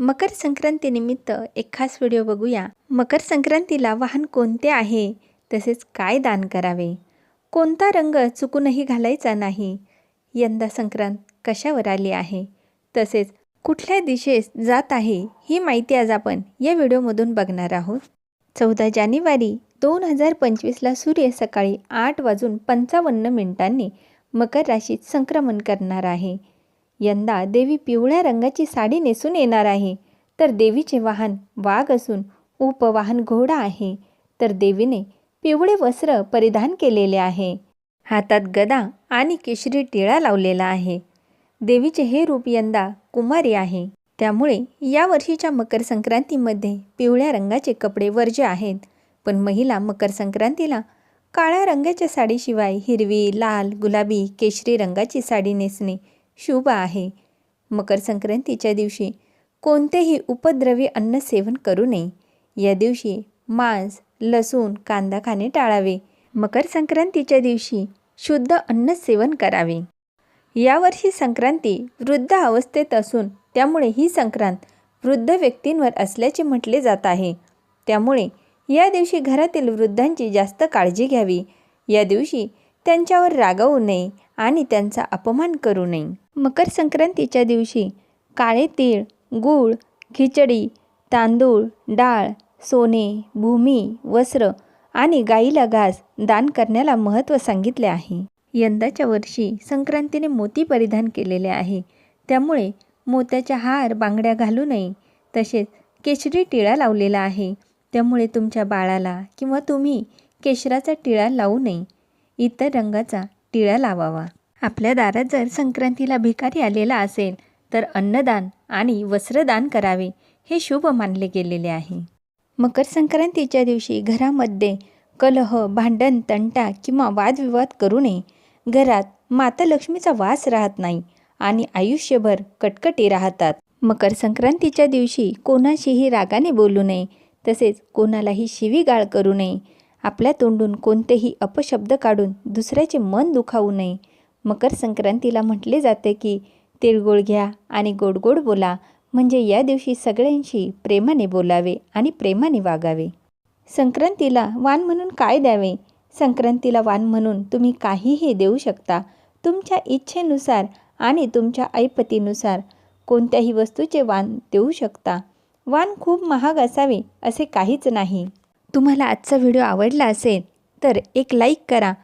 मकर संक्रांतीनिमित्त एक खास व्हिडिओ बघूया. मकर संक्रांतीला वाहन कोणते आहे? तसेच काय दान करावे? कोणता रंग चुकूनही घालायचा नाही? यंदा संक्रांत कशावर आली आहे? तसेच कुठल्या दिशेस जात आहे? ही माहिती आज आपण या व्हिडिओमधून बघणार आहोत. चौदा जानेवारी दोन हजार पंचवीसला सूर्य सकाळी आठ वाजून पंचावन्न मिनिटांनी मकर राशीत संक्रमण करणार आहे. यंदा देवी पिवळ्या रंगाची साडी नेसून येणार आहे. तर देवीचे वाहन वाघ असून उपवाहन घोडा आहे. तर देवीने पिवळे वस्त्र परिधान केलेले आहे. हातात गदा आणि केशरी टिळा लावलेला आहे. देवीचे हे रूप यंदा कुमारी आहे. त्यामुळे या वर्षीच्या मकर संक्रांतीमध्ये पिवळ्या रंगाचे कपडे वर्ज्य आहेत. पण महिला मकर संक्रांतीला काळ्या रंगाच्या साडीशिवाय हिरवी लाल गुलाबी केशरी रंगाची साडी नेसणे शुभ आहे. मकर संक्रांतीच्या दिवशी कोणतेही उपद्रवी अन्न सेवन करू नये. या दिवशी मांस लसूण कांदा खाणे टाळावे. मकर संक्रांतीच्या दिवशी शुद्ध अन्न सेवन करावे. यावर्षी संक्रांती वृद्ध अवस्थेत असून त्यामुळे ही संक्रांत वृद्ध व्यक्तींवर असल्याचे म्हटले जात आहे. त्यामुळे या दिवशी घरातील वृद्धांची जास्त काळजी घ्यावी. या दिवशी त्यांच्यावर रागवू नये आणि त्यांचा अपमान करू नये. मकर संक्रांतीच्या दिवशी काळे तीळ गूळ खिचडी तांदूळ डाळ सोने भूमी वस्त्र आणि गाईला घास दान करण्याला महत्त्व सांगितले आहे. यंदाच्या वर्षी संक्रांतीने मोती परिधान केलेले आहे. त्यामुळे मोत्याच्या हार बांगड्या घालू नये तसेच केशरी टिळा लावलेला आहे. त्यामुळे तुमच्या बाळाला किंवा तुम्ही केशराचा टिळा लावू नये इतर रंगाचा टिळा लावावा. आपल्या दारात जर संक्रांतीला भिकारी आलेला असेल तर अन्नदान आणि वस्त्रदान करावे हे शुभ मानले गेलेले आहे. मकर संक्रांतीच्या दिवशी घरामध्ये कलह भांडण तंटा किंवा वादविवाद करू नये. घरात माता लक्ष्मीचा वास राहत नाही आणि आयुष्यभर कटकटी राहतात. मकर संक्रांतीच्या दिवशी कोणाशीही रागाने बोलू नये तसेच कोणालाही शिवीगाळ करू नये. आपल्या तोंडून कोणतेही अपशब्द काढून दुसऱ्याचे मन दुखावू नये. मकर संक्रांतीला म्हटले जाते की तिळगुळ घ्या आणि गोड गोड बोला. म्हणजे या दिवशी सगळ्यांशी प्रेमाने बोलावे आणि प्रेमाने वागावे. संक्रांतीला वाण म्हणून काय द्यावे? संक्रांतीला वाण म्हणून तुम्ही काहीही देऊ शकता. तुमच्या इच्छेनुसार आणि तुमच्या ऐपतीनुसार कोणत्याही वस्तूचे वाण देऊ शकता. वाण खूप महाग असावे असे काहीच नाही. तुम्हाला आजचा व्हिडिओ आवडला असेल तर एक लाईक करा.